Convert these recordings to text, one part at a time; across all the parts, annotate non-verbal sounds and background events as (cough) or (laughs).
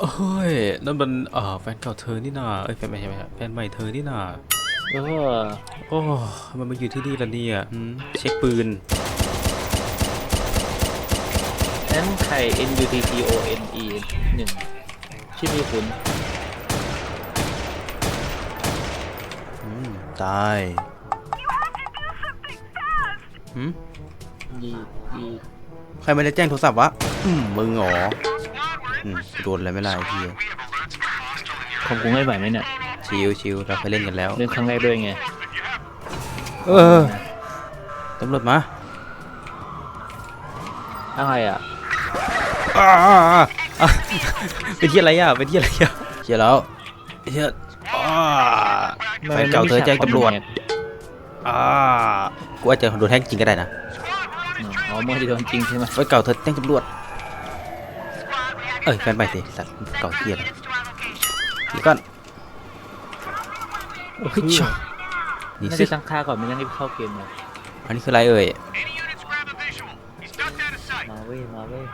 เฮ้ยนั่นมันเอ่อแฟนเก่าเธอนี่นาเอ้ยแฟนไม่ใช่ไม่ใช่แฟนใหม่เธอนี่นาเออโอ้มันมาอยู่ที่นี่แล้วเนี่ยหืมเช็คปืนนั้นใคร N U T T O N E หนึ่งชื่อมีคุณอืมตายหืมยียีใครมาจะแจ้งโทรศัพท์วะอืมมึงเหรอ อืมโดนอะไรไม่ไล่พี่ของกูง่ายไหวไหมเนี่ย ชิวชิวเราเคยเล่นกันแล้วเรื่องครั้งแรกด้วยไง เออตำรวจมาอะไรอะ อ่าอ่าอ่าอ่าเป็นที่อะไรอะเป็นที่อะไรอะเชียแล้วเชียอ่าแฟนเก่าเธอแจ้งตำรวจอ่ากูอาจจะโดนแทงจริงก็ได้นะอ๋อเมื่อที่โดนจริงใช่ไหมแฟนเก่าเธอแจ้งตำรวจ เอ้ยแฟนใหม่สิสัตว์เก่าเทียนนี่ก่อนโอ้ยจ้านี่น่าสิจะตั้งค่าก่อนไม่งั้นรีบเข้าเกมเลยอันนี้คืออะไรเอ่ย มาเว้ยมาเว้ย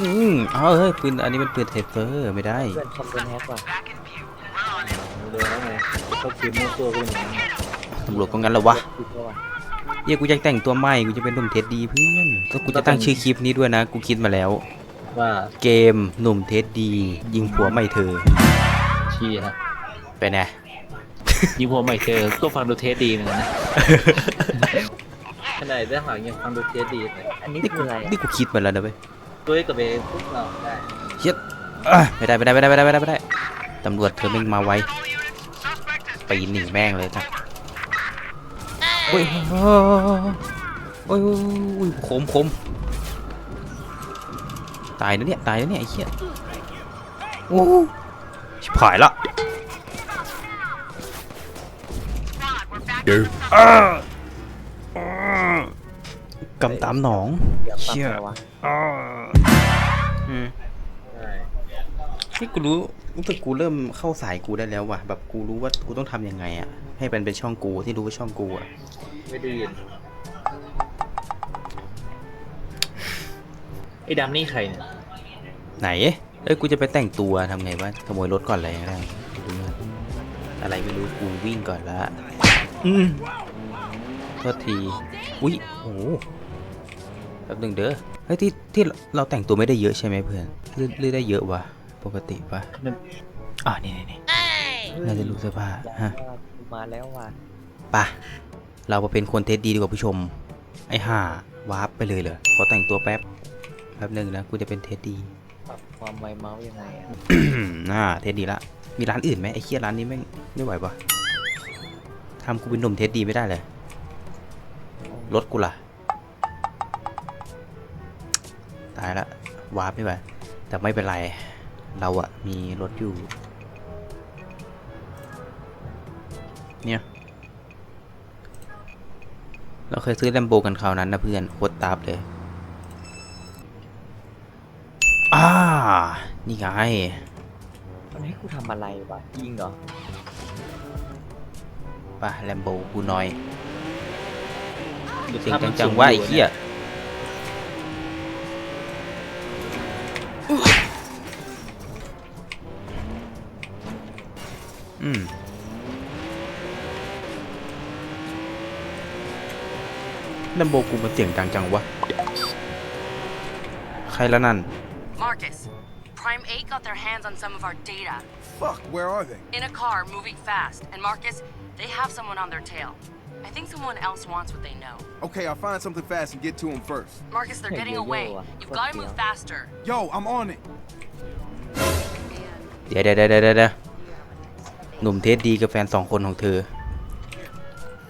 อืมเอาเฮ้ยปืนอันนี้มันปืนเทเซอร์ไม่ได้ เพื่อนคอมโดนแฮกว่ะเดินแล้วไงเข้าเกมมั่วตัวกูอย่างนี้ตำรวจก็งั้นแล้ววะคิดว่าเฮียกูจะแต่งตัวใหม่กูจะเป็นหนุ่มเท็ดดีเพื่อนก็กูจะตั้งชื่อคลิปนี้ด้วยนะ กูคิดมาแล้ว ว่าเกมหนุ่มเท็ดดี ยิงผัวใหม่เธอเชียเป็นไงยิงหัวใหม่เธอก็ฟังดูเทสดีเหมือนกันนะขนาดด้านหลังยังฟังดูเทสดีเลยอันนี้นี่คืกูออะไรนี่กูคิดมาแล้วนะเว้ยด้วยกับเบพวกเราได้เฮียเอ้ยไม่ได้ไม่ได้ไม่ได้ไม่ได้ไม่ได้ไม่ได้ตำรวจเธอแม่งมาไวปีนหนีแม่งเลยจ้ะโอ้ยโอ้ยโอ้ยโอ้ยคมคม ตายนะเนี่ยตายนะเนี่ยไอ้เหี้ยโอ้ชิบหายละกำตามหนองเดี๋ยวปรับเชี่ยอะไรวะอืมใช่นี่กูรู้รู้สึกกูเริ่มเข้าสายกูได้แล้วว่ะ แบบกูรู้ว่ากูต้องทำยังไงอะ ให้เป็นเป็นช่องกูที่รู้ว่าช่องกูอะไม่ได้ยิน ไอ้ดำนี่ใครเนี่ยไหนเอ้ยกูจะไปแต่งตัวทำไงวะขโมยรถก่อนเลยก็ได้ดูนะ อะไรไม่รู้กูวิ่งก่อนละอืมโทษที อุ้ยโอ้โหแป๊บหนึงเด้อเฮ้ยที่ที่เราแต่งตัวไม่ได้เยอะใช่ไหมเพื่อนหรือหรือได้เยอะวะปกติปะมันอ่านี่นี่นี่น่าจะรู้เสื้อผ้าฮะมาแล้วว่ะปะเรามาเป็นคนเท็จดีดีกว่าผู้ชม ไอ้ห่าวาร์ปไปเลยเหรอขอแต่งตัวแป๊บ แป๊บหนึ่งนะกูจะเป็นเท็จดีปรับความไวเมาส์ยังไงอะน่าเท็จดีละ มีร้านอื่นไหมไอ้เคียร้านนี้แม่งไม่ไหวปะทำกูเป็นหนุ่มเท็จดีไม่ได้เลยรถกูล่ะ ตายละวาร์ปไม่ไหวแต่ไม่เป็นไร เราอะมีรถอยู่ เนี่ย เราเคยซื้อแลมโบกันคราวนั้นนะเพื่อนโคตรตับเลย นี่ไง มันให้กูทำอะไรวะยิงเหรอป่ะแลมโบกูน้อยหรือเสียงภาพมันจังสูๆว่าไอ้ยู่เหี้ยอืมแลมโบกูมันเสียงดังจังวะ ใครละนั่น Marcus, Prime 8 got their hands on some of our data. Fuck, where are they? In a car, moving fast. And Marcus, they have someone on their tail. I think someone else wants what they know. Okay, I'll find something fast and get to them first. Marcus, they're Hey, getting yo, yo, away. uh, You've fuck got to you. move faster. Yo, I'm on it. เดี๋ยวเดี๋ยวเดี๋ยวเดี๋ยวเดี๋ยวหนุ่มเทสดีกับแฟนสองคนของเธอ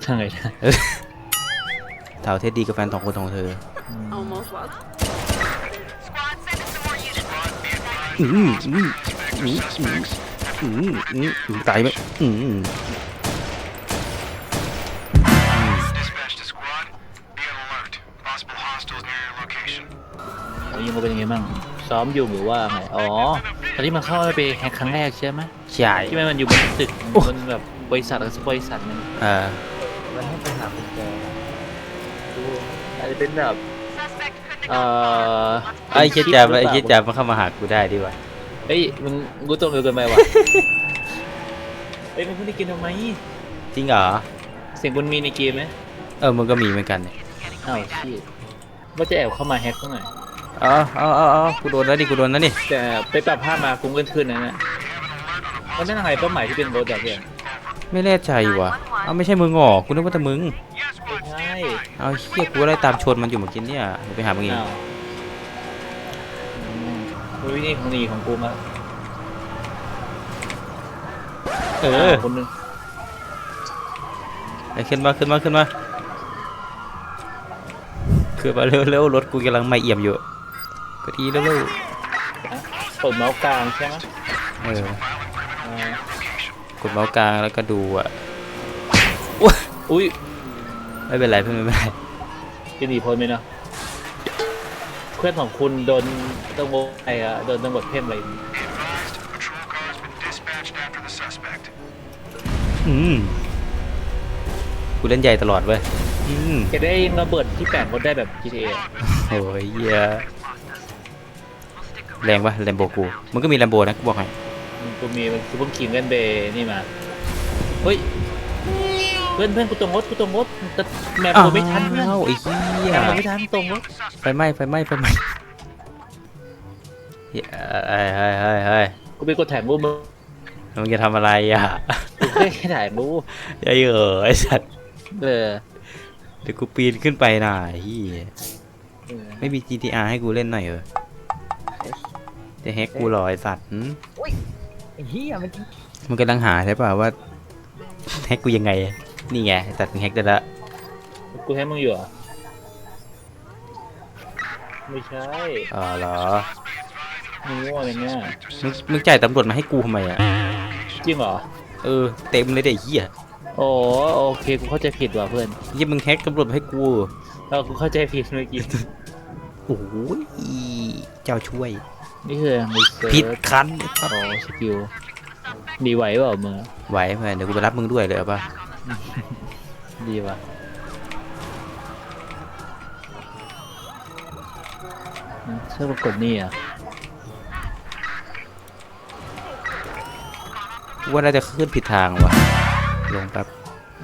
ใช่นะ สาวเทสดีกับแฟนสองคนของเธอ (laughs) Almost was. อืมอืมอืมอืมอืมอืมอืมตายไหมอืมยิงมาเป็นยังไงบ้างซ้อมอยู่หรือว่าไงอ๋อตอนที่มันเข้าไปแฮกครั้งแรกใช่ไหมใช่ที่มันอยู่บนตึกบนแบบบริษัทกับบริษัทนึงเออมันให้ไปหากุญแจดูอาจจะเป็นแบบ เอ่อไอ้เจ๊จ๋าไอ้เจ๊จ๋ามาเข้ามาหากูได้ดีกว่าเเฮ้ยมึงกูตรงเร็วเกินไปว่ะเฮ้ยมึงเพิ่งได้กินทำไมจริงเหรอเสียงคุณมีในเกมไหมเออมึงก็มีเหมือนกันเนี่ยอ้าวชีว่าจะแอบเข้ามาแฮกเขาหน่อยเอาเอาเอาเอากูโดนแล้วดิกูโดนแล้วนี่แต่ไปปรับภาพมาคุ้มเกินขึ้นนะนะมันนั่นอะไรเป้าหมายที่เป็นรถอะเพื่อนไม่แน่ใจว่ะเอาไม่ใช่มึงหรอกูนึกว่าแต่มึงไม่ใช่ เอาเฮียกูไล่ตามชนมันอยู่เมื่อกี้เนี่ยเดี๋ยวไปหามึงเองอ้าวอืมดูวิธีของหนีของกูมาเออคนหนึงไอ้ขึ้นมาขึ้นมาขึ้นมาขึ้นมาเร็วเร็วรถกูกำลังไม่เอี่ยมอยู่ก็ดีเร็วเร็วกดเมาส์กลางใช่ไหมเออ อ่ากดเมาส์กลางแล้วก็ดูอะอุ้ย ไม่เป็นไรเพื่อนไม่เป็นไรจะหนีพ้นไหมเนาะเพื่อนของคุณโดนตำรวจไอ้อะโดนตำรวจเพ่นอะไร Be advised, patrol car's been dispatched after the suspect. อืมกูเล่นใหญ่ตลอดเว้ยอืมจะได้ระเบิดที่แปดรถได้แบบ GTA อะโอ้ยเหี้ยแรงปะแลมโบกูมันก็มีแลมโบนะกูบอกให้ มันกูมีมันคือเพิ่งขี่กันเบย์นี่มาเฮ้ย เพื่อนเพื่อนกูตรงรถกูตรงรถแต่แมปกูไม่ทันเพื่อนอ้าวไอ้เหี้ยแมปกูไม่ทันตรงรถไฟไหม้ไฟไหม้ไฟไหม้เฮ้ยเฮ้ยเฮ้ยเฮ้ยเฮ้ยกูไปกดถ่ายรูปมึงมึงจะทำอะไรอะกูแค่ถ่ายรูปไอ้เอ๋อไอ้สัตว์เออเดี๋ยวกูปีนขึ้นไปหน่อยเฮียเออไม่มี GTR ให้กูเล่นหน่อยเหรอจะแฮกกูเหรอไอ้สัตว์หืมไอ้เหี้ยมันมันกำลังหาใช่ป่ะว่าแฮกกูยังไง นี่ไงไอ้สัตว์มึงแฮกได้ละกูให้มึงอยู่เหรอะไม่ใช่อ๋อเหรอมึงง่วงอะไรเนี่ยมึงมึงจ่ายตำรวจมาให้กูทำไมอะจริงเหรอเออเต็มเลยเด็กเหี้ยโอ้โอเคกูเข้าใจผิดว่ะเพื่อนเหี้ยมึงแฮกตำรวจมาให้กูเรากูเข้าใจผิดเมื่อกี้โอ้ยเจ้าช่วยนี่คือรีเซิร์ชผิดคันโอ้สกิลดีไหวเปล่ามึงอะไหวเพื่อนเดี๋ยวกูไปรับมึงด้วยเลยเอาป่ะ ดีว่ะอืมเชื่อปรากฏนี่อะกูว่าน่าจะขึ้นผิดทางว่ะ ลงแป๊บ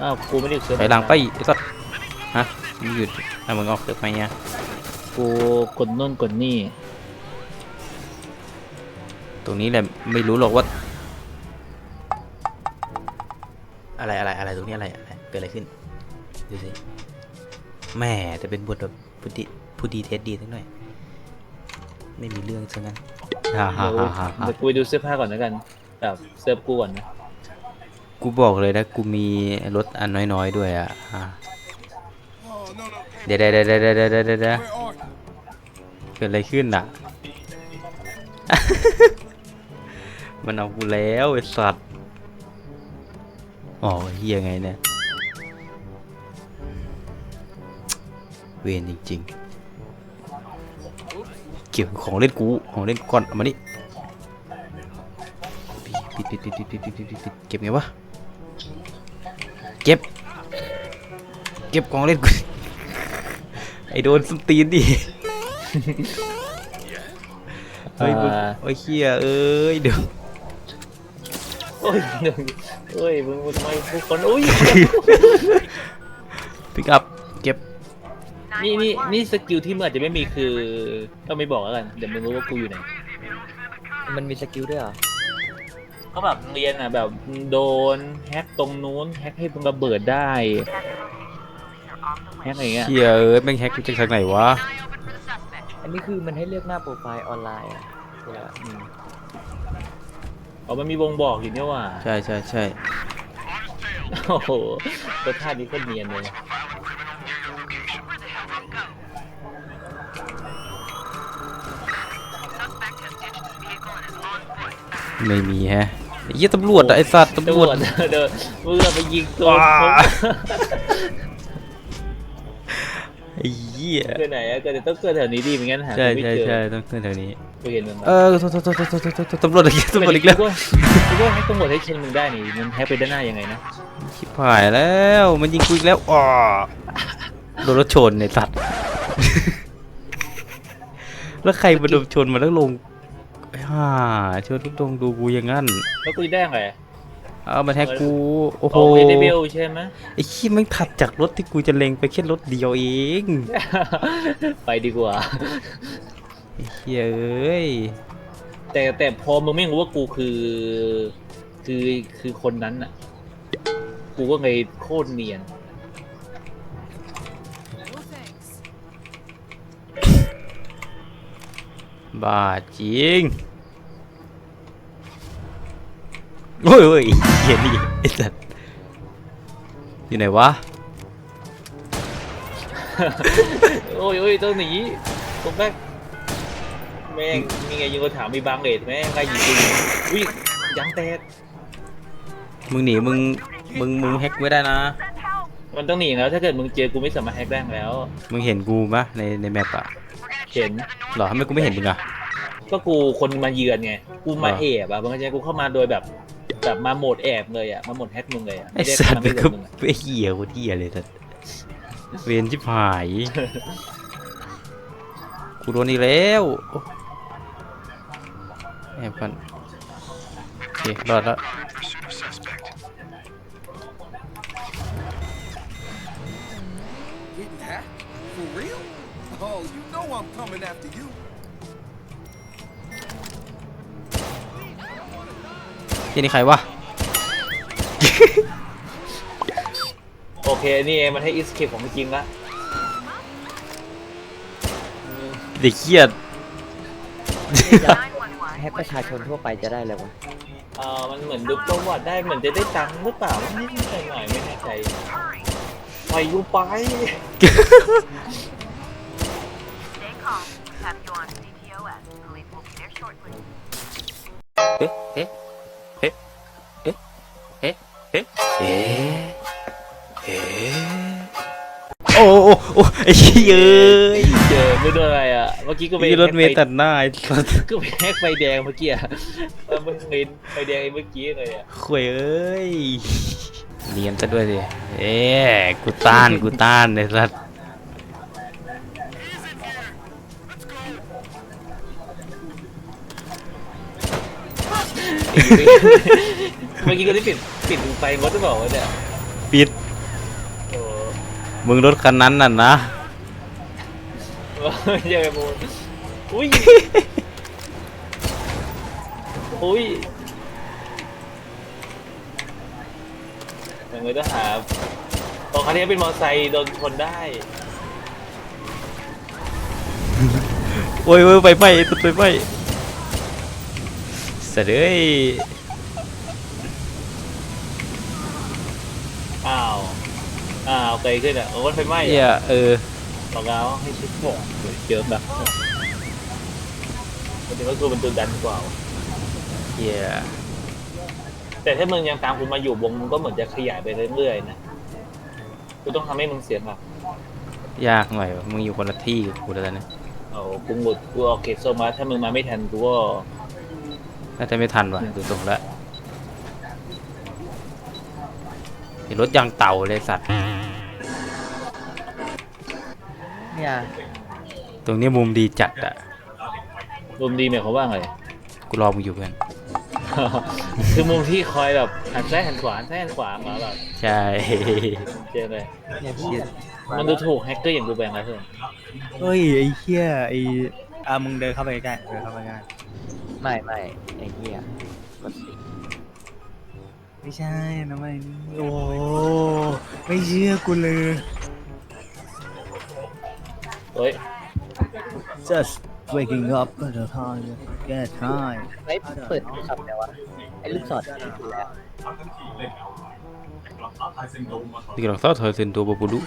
อ้าวกูไม่ได้เชื่อถอยหลังไปไอ้สัตว์ฮะมึงหยุดอะมึงออกเกิดไหมเนี่ยกูกดนู่นกดนี่ ตรงนี้แหละไม่รู้หรอกว่า ตรงนี้อะไรอะไรเกิดอะไรขึ้นดูสิแหม่แต่เป็นบทแบบพูดดีพูดดีเทสดีทั้งหน่อย ไม่มีเรื่องซะงั้นฮ่าฮ่าเดี๋ยวฮ่าฮ่าฮ่าเดี๋ยวกูไปดูเสื้อผ้าก่อนแล้วกันแบบเสื้อกูก่อนนะกูบอกเลยนะกูมีรถอันน้อยๆด้วยอะอะ Oh, no, no. เดี๋ยวเดี๋ยวเดี๋ยวเดี๋ยวเดี๋ยวเดี๋ยวเดี๋ยว Where are you? เกิดอะไรขึ้นอะ มันเอากูแล้วไอ้สัตว์ อ๋อเฮียไงเนี่ย เวรจริงๆ เกี่ยวกับของเล่นกูของเล่นกูก่อนเอามานี่ปิดปิดปิดปิดปิดปิดปิดปิดปิดเก็บไงวะ เก็บ เก็บของเล่นกู ไอโดนสตีนดิเฮ้ยมึงเฮ้ยเฮียเอ้ยเดี๋ยว โอ้ย เอ้ยมึงมึงทำไมผู้คนอุ้ยพิกอัพเก็บนี่นี่นี่สกิลที่มึงอาจจะไม่มีคือต้องไม่บอกแล้วกันเดี๋ยวมึงรู้ว่ากูอยู่ไหนมันมีสกิลด้วยเหรอเขาแบบเรียนอะแบบโดนแฮกตรงนู้นแฮกให้มึงระเบิดได้แฮกอะไรเงี้ยเฮียเอ้ยแม่งแฮกกูจากทางไหนวะอันนี้คือมันให้เลือกหน้าโปรไฟล์ออนไลน์อะเวลา อืมอ๋อมันมีวงบอกอยู่เนี่ยว่ะใช่ใช่ใช่โอ้โหตัวท่านี้ก็เนียนเลยไม่มีแฮะไอ้เหี้ยตำรวจอะไอ้สัตว์ตำรตำรววจจเดินมึงอะไปยิงตัวว้าผมไอ้เหี้ยเกิดไหนอะเกิดต้องเกิดแถวนี้ดีไม่งั้นหาใช่ไม่ใช่เจอใช่ต้องขึ้นทางนี้กูเห็นมันเออโทษโทษโทษโทษโทษโทษโทษตำรวจอีกแล้วตำรวจอีกแล้วกูว่าให้ตำรวจให้เชนมึงได้นี่มันแฮกไปด้านหน้ายังไงนะชิบหายแล้วมันยิงกูอีกแล้วอ๋อโดนรถชนในสัตว์แล้วใครมาโดนชนมาแล้วลงไอ้ห่าชวนทุกตรงดูกูอย่างงั้นแล้วกูได้ไง เอามาแท็กกูโอ้โหโอ้เวเดเบลใช่ไหมไอ้ขี้มันถัดจากรถที่กูจะเล็งไปแค่รถเดียวเอง ไปดีกว่าไอ้เหี้ยเอ้ยแต่แต่พอมึงไม่รู้ว่ากูคือ คือคือคนนั้นอะ กูก็เลยโคตรเนียนบ้าจริง โอ้ยโอ้ยเหี้ยนี่ไอ้สัสอยู่ไหนวะ โอ้ยโอ้ยต้องหนีตรงแม่งแม่งมีไงยิงกระถามมีบางเลดแม่งไงยิงจริงอุ้ยยังแตกมึงหนีมึง มึง มึงแฮ็กไม่ได้นะ มันต้องหนีแล้ว ถ้าเกิดมึงเจอกูไม่สามารถแฮกได้แล้ว มึงเห็นกูปะในในแมปอะเห็นหรอทำไมกูไม่เห็นมึงอะก็กูคนมาเยือนไง กูมาอ่าแอบอะบางทีกูเข้ามาโดยแบบ แบบมาโหมดแอบเลยอะมาโหมดแฮกมึงเลยอะไอ้ม่ด้สัตว์มามันไม่ก็โดนมึงอะไอ้เหี้ยกูเหี้ยเลยสัตว์เวรชิบหายกูโดนอีกแล้วโอ้แอบก่อนโอเครอดแล้ว ที่นี่ใครวะ โอเค นี่เองมันให้อิสเคปของจริงละเด็กเครียดแฮกประชาชนทั่วไปจะได้เลยวะเออมันเหมือนดูประวัติได้เหมือนจะได้ตังค์หรือเปล่าไม่แน่ใจหน่อยไม่แน่ใจไปกูไป Stay calm. Have you on CPOS. Police will be there shortly. เอ๊ะ เอ๊ะเอ๊ะเอ๊ะเอ๊ะโอ้โอ้โอ้ไอ้เหี้ยเอ้ยเจอไม่โดนอะไรอะ เมื่อกี้ก็ไปมีรถเมล์ตัดหน้าไอ้สัสก็ไปแฮกไฟแดงเมื่อกี้อะเออมึงเห็นไฟแดงไอ้เมื่อกี้เลยอะข่วยเอ้ยเนียนซะด้วยสิเอ๊ะกูต้านกูต้านไอ้สัส เมื่อกี้ก็ได้ปิดปิดไฟรถหรือเปล่าวะเนี่ยปิด โอ้มึงรถคันนั้นน่ะนะเจอมูลอุ้ยอุ้ยยังไม่ต้องหาตอนคันนี้เป็นมอเตอร์ไซค์โดนชนได้โอ้ยโอ้ยไปไปตุดไปไปเสยเอ้ย อ้าว อ้าวเกยขึ้นอะโอ้รถไฟไหม้เหี้ยอะเออ บอกแล้วให้ชิดหมวกเจอแบบมันถึงว่าตัวเป็นตัวดันกว่า เหี้ยแต่ถ้ามึงยังตามคุณมาอยู่วงมึงก็เหมือนจะขยายไปเรื่อยๆนะกูต้องทำให้มึงเสียงหลักยากหน่อยวะมึงอยู่คนละที่กับกูแล้วนะเอากูหมดกูเอาเขตโซมาถ้ามึงมาไม่ทันกูก็น่าจะไม่ทันว่ะดูตรงแล้ว เห็นรถยางเต่าเลยสัตว์ เนี่ยตรงนี้มุมดีจัดอะมุมดีหมายความว่าไง กูรอมึงอยู่เพื่อน คือมุมที่คอยแบบหันซ้ายหันขวาหันซ้ายหันขวามาแบบใช่ เจอเลยเนี่ยพี่มันดูถูกแฮกเกอร์อย่างกูแบงแล้วเพื่อนเฮ้ยไอ้เหี้ยไอ้อะมึงเดินเข้าไปใกล้ๆเดินเข้าไปใกล้ไม่ไม่ไอ้เหี้ยรถสี ไม่ใช่นะไม่โอ้ไม่เชื่อกูเลย เฮ้ย just waking up at the time get time ไอ้เปิดขับแต่ว่าไอ้ลูกศรที่ถูกแล้วที่กำลังเศร้าเธอเซนตัวบบูรุ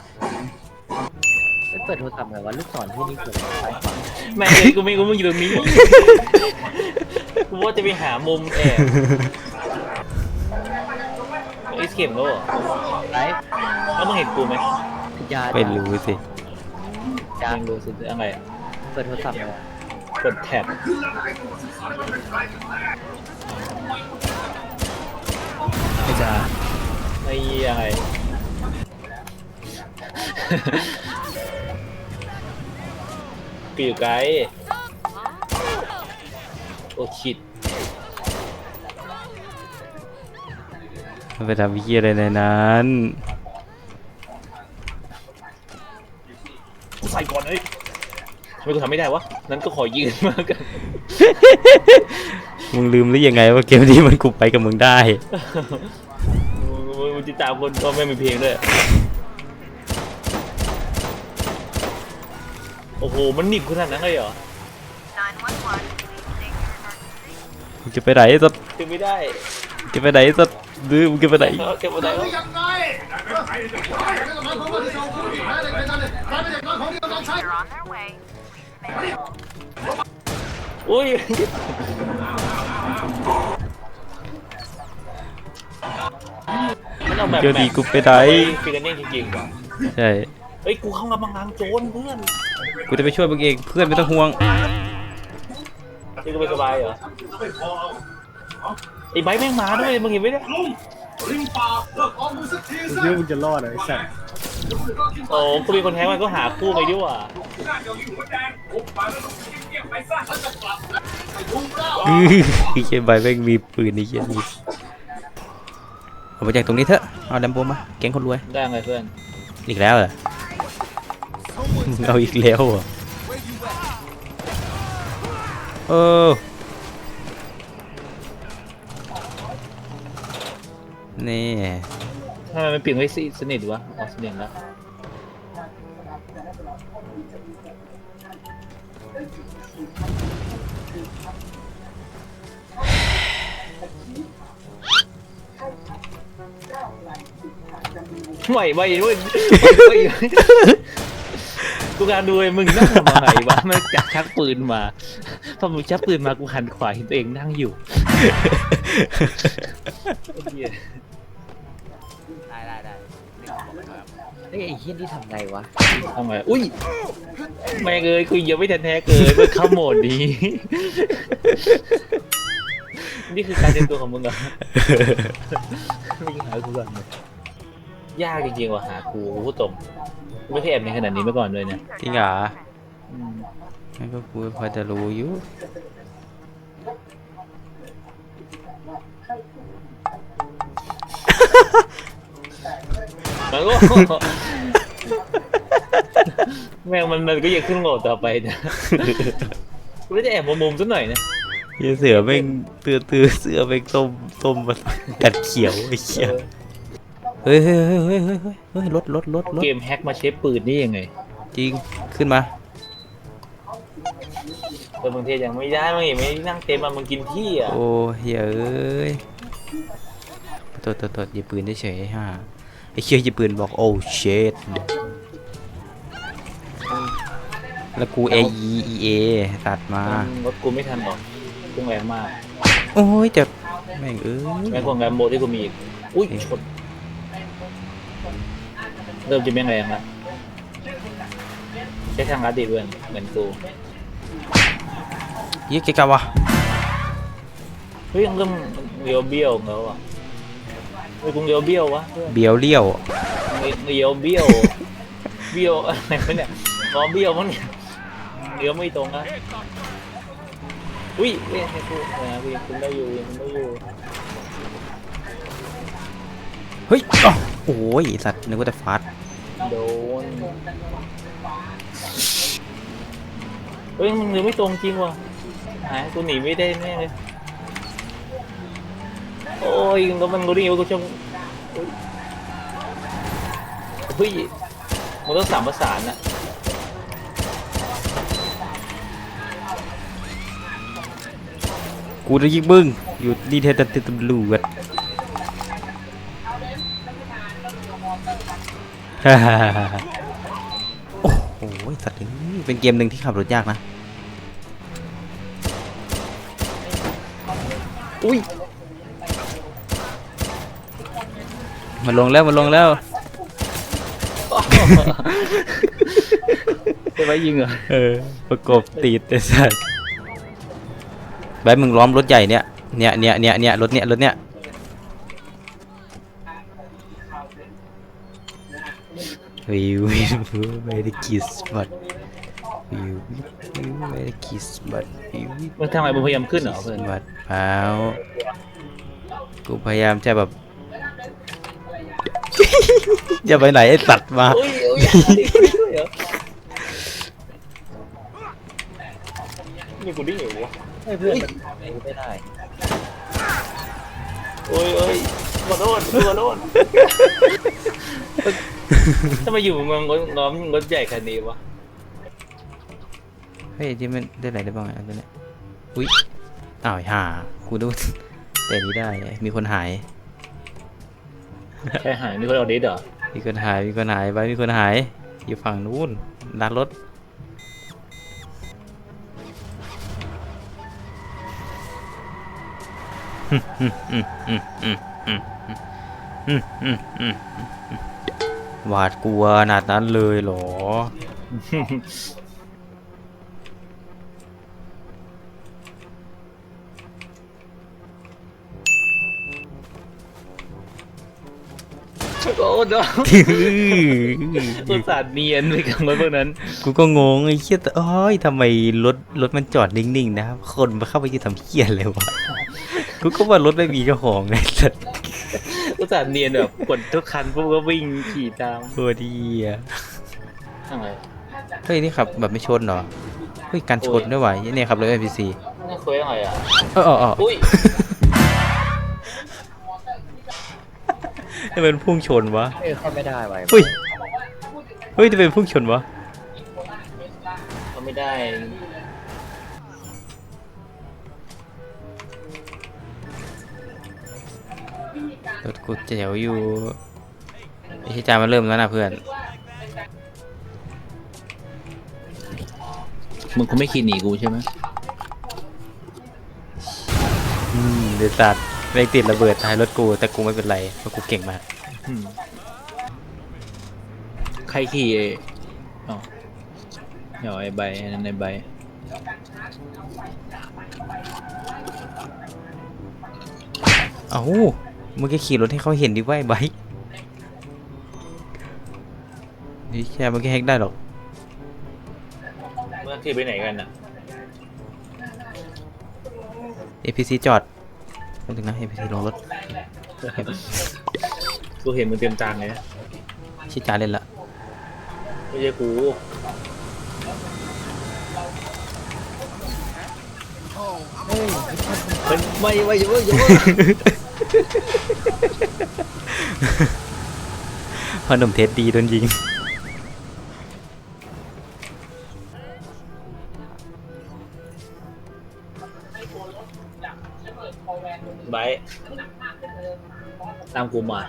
ไม่เปิดโทรศัพท์ไงวะลูกศรที่นี่คือซ้ายขวาแม่งเลยกูไม่กูมึงอยู่ตรงนี้ กูว่าจะไปหามุมแอบ ไอ้เข็มแล้วเหรอซ้ายแล้วมึงเห็นกูไหมยาไม่รู้สิยายังดูสิอะไรอะเปิดโทรศัพท์ไงกดแท็บไม่จะไอ้ยังไง กูอยู่ไกลโอ้ชิด ไปทำเหี้ยอะไรในนั้นใส่ก่อนเฮ้ยทำไมกูทำไม่ได้วะ นั้นก็ขอยืนมากัน มึงลืมหรือยังไงว่าเกมนี้มันกูไปกับมึงได้ มึงติดตามคนก็ไม่มีเพลงด้วย โอ้โห มันหนิบขนาดนั้นเลยเหรอมึงจะไปไหนสัตว์เก็บไม่ได้มึงจะไปไหนสัตว์ หรือมึงจะไปไหนเออเก็บไม่ได้วะ They're on their way. อุ้ยมันเอาแบบเดี๋ยวดีกูไปไหนฟิกเนจริงๆว่ะใช่เฮ้ยกูเข้ามากำลังโจรเพื่อนกูจะไปช่วยมึงเองเพื่อนไม่ต้องห่วงนี่ก็ไม่สบายเหรอ ไอ้ไบร์ทแม่งมาด้วยมึงเห็นไหมเนี่ยเดี๋ยวมึงจะรอดเหรอไอ้สัสโอ้กูมีคนแท้มันก็หาคู่ไปด้วยว่ะอื้อไอ้เหี้ยใบแม่งมีปืนไอ้เหี้ยนี่เอาไปจากตรงนี้เถอะ เอาแลมโบมาแก๊งคนรวย ได้ไงเพื่อน อีกแล้วเหรอ เอาอีกแล้วเหรอเอ นี่ทำไมมันเปลี่ยนไว้สิสนิทวะอ๋อสนิทแล้วไหวไหวด้วยไหวกูการดูไอ้มึงนั่งทำอะไรวะมันจักชักปืนมาพอมึงชักปืนมากูหันขวาเห็นตัวเองนั่งอยู่ ฮ้ยไอ้เฮี้ยนี่ทำไงวะทำไมอุ้ยแม่งเอ้ยคุยเยอะไม่ทันแท้เกินเมื่อเข้าโหมดนี้ นี่คือการเตรียมตัวของมึงเหรอมึงหากูก่อนเลยยากจริงๆว่ะหาครูพูดตรงไม่เคยแอบในขนาดนี้มาก่อนเลยเนี่ยจริงเหรออืมงั้นก็กูพอจะรู้อยู่ มันก็แม่งมันมันก็ยังขึ้นโหมดต่อไปนะกูไม่ได้แอบมุมๆสักหน่อยนะเหี้ยเสือแม่งเตือเตือเสือแม่งต้มต้มมากัดเขียวไอ้เหี้ยเฮ้ยเฮ้ยเฮ้ยเฮ้ยเฮ้ยเฮ้ยเฮ้ยรถรถรถรถเกมแฮ็กมาเชฟปืนนี่ยังไงจริงขึ้นมาแต่บางทียังไม่ได้มึงเห็นไหมนั่งเต็มมามึงกินที่อะ โอ้เฮ้ยเอ้ยตัวตัวตัวหยิบปืนได้เฉยๆฮะ ไอ้เชี่ยหยิบปืนบอกโอ้เชดแล้วกู A E E A ตัดมา รถกูไม่ทันหรอกกูแรงมากโอ้ยเจ็บแม่งเอ้แรงยกว่าแรมโบที่กูมีอีกอุ้ยชนเริ่มจะไม่แรงละใช้ทางลัดดีเพื่อนเหมือนกูยี่เกะกะวะเฮ้ยยังเริ่มเลี้ยวเบี้ยวของเราอะ เฮ้ยกูเลี้ยวเบี้ยววะเพื่อนเบียวเลี้ยว เลี้ยวเบี้ยว เบี้ยวอะไรวะเนี่ยล้อเบี้ยวมั้งเนี่ยเลี้ยวไม่ตรงนะอุ้ยเล่นให้กูนะกูยังคุมได้อยู่ยังคุมได้อยู่เฮ้ยอ้าวโอ้ยสัตว์นึกว่าจะฟาดโดนเฮ้ยมันยังไม่ตรงจริงว่ะหายกูหนีไม่ได้แน่เลย โอ้ยแล้วมันกูได้ยินว่ากูชอบเฮ้ยมันต้องสามประสานอะกูจะยิงมึงอยู่นี่เทตันตำรวจฮ่าฮ่าฮ่าฮ่าโอ้โหสัตว์เอ้ยเป็นเกมหนึ่งที่ขับรถยากนะ อุ้ย มันลงแล้วมันลงแล้วไปไว้ยิงเหรอเออประกบติดไอ้สัตว์แบทมึงล้อมรถใหญ่เนี่ยเนี่ยเนี่ยเนี่ยเนี่ยรถเนี่ยรถเนี่ยวิววิวไม่ได้กิสมัด you with you made a kiss but you with มึงทำไมมึงพยายามขึ้นเหรอเพื่อนบัดเท้ากูพยายามจะแบบ อย่าไปไหนไอ้สัตว์มาโอ้ยโอ้ยด้วยเหรอนี่กูดิ้งอยู่วะเฮ้เพื่อนมันรู้ไม่ได้โอ้ยโอ้ยขอโทษขอโทษทำไมอยู่เมืองง้อมรถใหญ่ขนาดนี้วะเฮ้ยที่มันได้ไหนได้บ้างอะตัวเนี้อุ้ยอ้าวห่ากูดูแต่นี้ได้ มีคนหาย ใช่หายนี่คนเอาดิสเหรอมีคนหายมีคนหายไปมีคนหาย อยู่ฝั่งนู้นดันรถหวาดกลัวขนาดนั้นเลยเหรอ โอ้โหอุตส่าห์เนียนไปกับรถพวกนั้น กูก็งงไอ้เหี้ยแต่โอ้ยทำไมรถรถมันจอดนิ่งๆนะครับคนมาเข้าไปยืนทำเหี้ยอะไรวะกูก็ว่ารถไม่มีเจ้าของไงสัตว์อุตส่าห์เนียนแบบกดทุกคันพวกก็วิ่งขี่ตามตัวดีอะทำไมเฮ้ยนี่ขับแบบไม่ชนเหรอเฮ้ยการชนด้วยวะเนี่ยขับรถ NPC นี่คุยอะไรอะเออเออเอออุ้ย ทำไมมันพุ่งชนวะเฮ้ยเข้าไม่ได้ไว้เฮ้ยเฮ้ยทำไมมันพุ่งชนวะเขาไม่ได้รถกูแจ๋วอยู่ไอ้ที่จามันเริ่มแล้วนะเพื่อน มึงคงไม่ขี่หนีกูใช่ไหมอืมเดือดสัตว์ ไม่ติดระเบิดท้ายรถกู แต่กูไม่เป็นไรเพราะกูเก่งมากอืมใครขี่เออ๋อเดี๋ยวไอ้ใบอันนั้นในใบ เอ้ามึงก็ขี่รถให้เขาเห็นดิว่าไอ้ไบค์นี่แค่มันก็แฮกได้หรอก เมื่อขี่ไปไหนกันอะ APC จอด ไม่ถึงนะ APC ลงรถกูเห็นมึงเต็มจานเลยนะชิจาเล่นละไม่ใช่กูมันไม่ไม่อย่าเพิ่งอย่าเพิ่งพอหนุ่มเทสดีโดนยิง ตามกูมา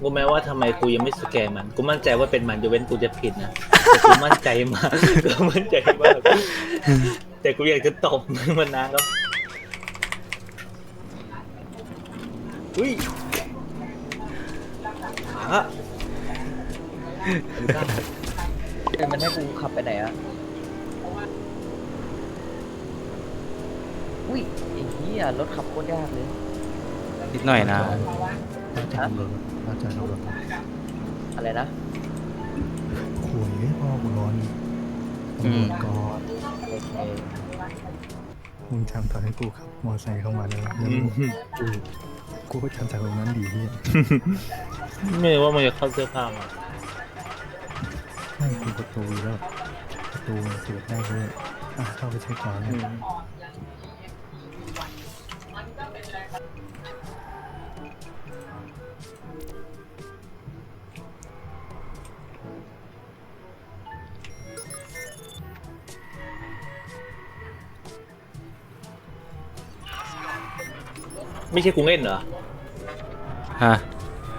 กูแม้ว่าทำไมกูยังไม่สแกนมัน กูมั่นใจว่าเป็นมันจะเว้นกูจะผิดนะแต่กูมั่นใจมากกูมั่นใจมากแต่กูอยากจะตบมันนานแล้วอุ้ยฮะเฮ้ยมันให้กูขับไปไหนอะ อุ้ยไอ้เหี้ยรถขับโคตรยากเลยนิดหน่อยนะเราจะตำรวจเราจะตำรวจอะไรนะขวยไม่พอกูร้อนอืมตำรวจก่อนโอเคมึงทำตอนให้กูขับมอไซค์เข้ามาแล้วแล้วกูกูก็ทำจากตรงนั้นดีที่ไม่รู้ว่ามันจะเข้าเสื้อผ้ามาให้กูประตูแล้วประตูมันเสียบได้ด้วยอะเข้าไปเช็คก่อนนะ ไม่ใช่กูเล่นเหรอฮะ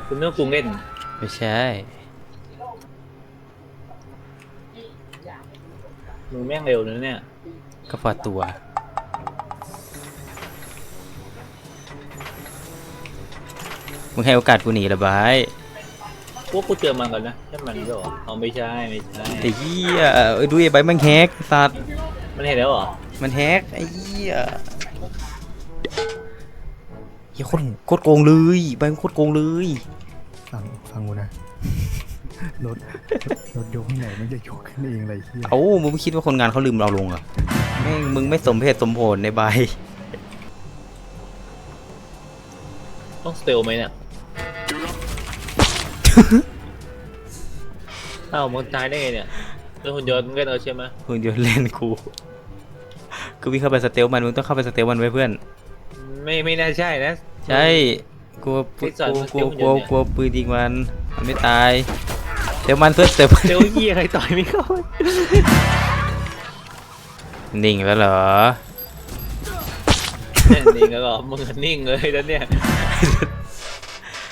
คุณนึกว่ากูเล่นไม่ใช่ มึงแม่งเร็วนะเนี่ยก็พอตัว มึงให้โอกาสกูหนีเหระบายพวกกูเจอมันก่อนนะใช่มันด้วยเหรอเอาไม่ใช่ไม่ใช่ไอ้เหี้ยเอ้ยดูไอ้ใบมันแฮกสัตว์มันเห็นแล้วเหรอมันแฮกไอ้เหี้ย เหี้ยโคตรโคตรโกงเลยใบมันโคตรโกงเลยฟังฟังกูนะรถรถยกที่ไหนมันจะยกขึ้นเองอะไรเฮียเอ้ามึงไม่คิดว่าคนงานเขาลืมเราลงเหรอแม่งมึงไม่สมเพศสมผลในใบต้องสเตลไหมเนี่ยอ้าวมึงตายได้ไงเนี่ยแล้วหุ่นยนต์มึงเล่นเอาใช่ไหมมึงโยนเล่นกู กูวิ่งเข้าไปสเตลมันมึงต้องเข้าไปสเตลมันไว้เพื่อน ไม่ไม่น่าใช่นะ ใช่กลัวที่สอนกลัวมันกลัวเตรียมกลัวหุ่นยนต์เนี่ยกลัวปืนยิงมันมันไม่ตายเดี๋ยวมันเพื่อนเตลมันเซลเยี่ยใครต่อยไม่เข้านิ่งแล้วเหรอแน่นิ่งแล้วเหรอมึงอะนิ่งเลยแล้วเนี่ย